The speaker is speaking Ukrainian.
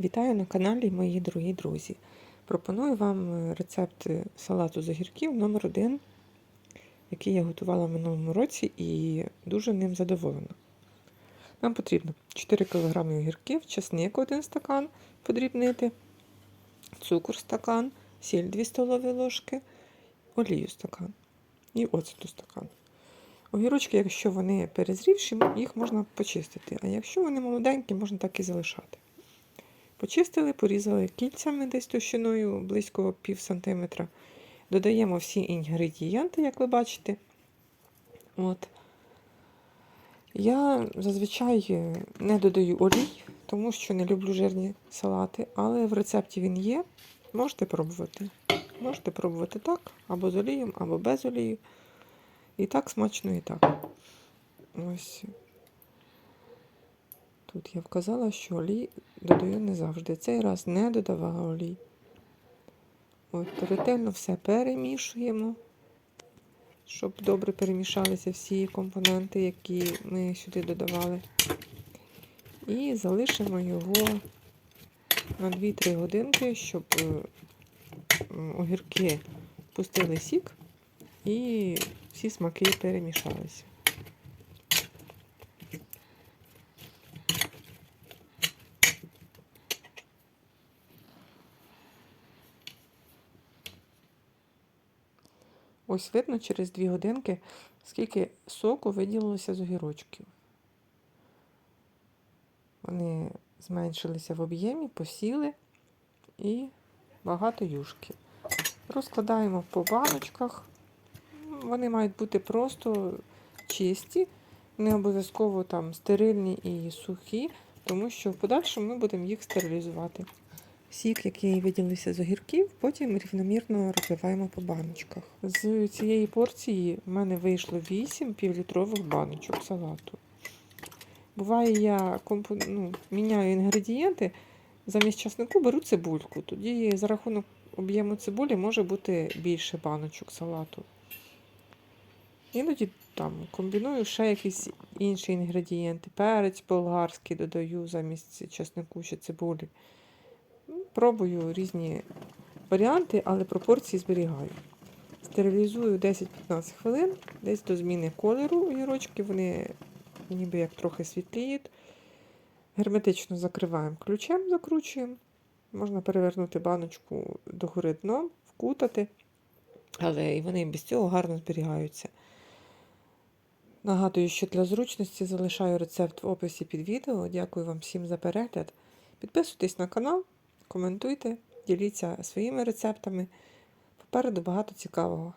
Вітаю на каналі мої дорогі друзі. Пропоную вам е, рецепт салату з огірків номер 1 який я готувала в минулому році і дуже ним задоволена. Нам потрібно 4 кг огірків, чесник 1 стакан подрібнити, цукор стакан, сіль 2 столові ложки, олію стакан і оцету стакан. Огірочки, якщо вони перезрівші, їх можна почистити, а якщо вони молоденькі, можна так і залишати. Почистили, порізали кільцями десь товщиною близько пів сантиметра. Додаємо всі інгредієнти, як ви бачите. От. Я зазвичай не додаю олій, тому що не люблю жирні салати, але в рецепті він є. Можете пробувати. Можете пробувати так, або з олієм, або без олії. І так смачно, і так. Ось. Тут я вказала, що олій додаю не завжди. Цей раз не додавала олій. От, ретельно все перемішуємо, щоб добре перемішалися всі компоненти, які ми сюди додавали. І залишимо його на 2-3 годинки, щоб огірки пустили сік і всі смаки перемішалися. Ось видно через 2 годинки, скільки соку виділилося з огірочків. Вони зменшилися в об'ємі, посіли і багато юшки. Розкладаємо по баночках. Вони мають бути просто чисті, не обов'язково там стерильні і сухі, тому що в подальшому ми будемо їх стерилізувати. Сік, який виділився з огірків, потім рівномірно розливаємо по баночках. З цієї порції в мене вийшло 8 півлітрових баночок салату. Буває, я компон... ну, міняю інгредієнти, замість часнику беру цибульку. Тоді за рахунок об'єму цибулі може бути більше баночок салату. Іноді там комбіную ще якісь інші інгредієнти. Перець болгарський додаю замість часнику чи цибулі. Пробую різні варіанти, але пропорції зберігаю. Стерилізую 10-15 хвилин, десь до зміни кольору огірочки, вони ніби як трохи світліють. Герметично закриваємо ключем, закручуємо. Можна перевернути баночку догори дном, вкутати, але і вони без цього гарно зберігаються. Нагадую, що для зручності залишаю рецепт в описі під відео. Дякую вам всім за перегляд. Підписуйтесь на канал. Коментуйте, діліться своїми рецептами. Попереду багато цікавого.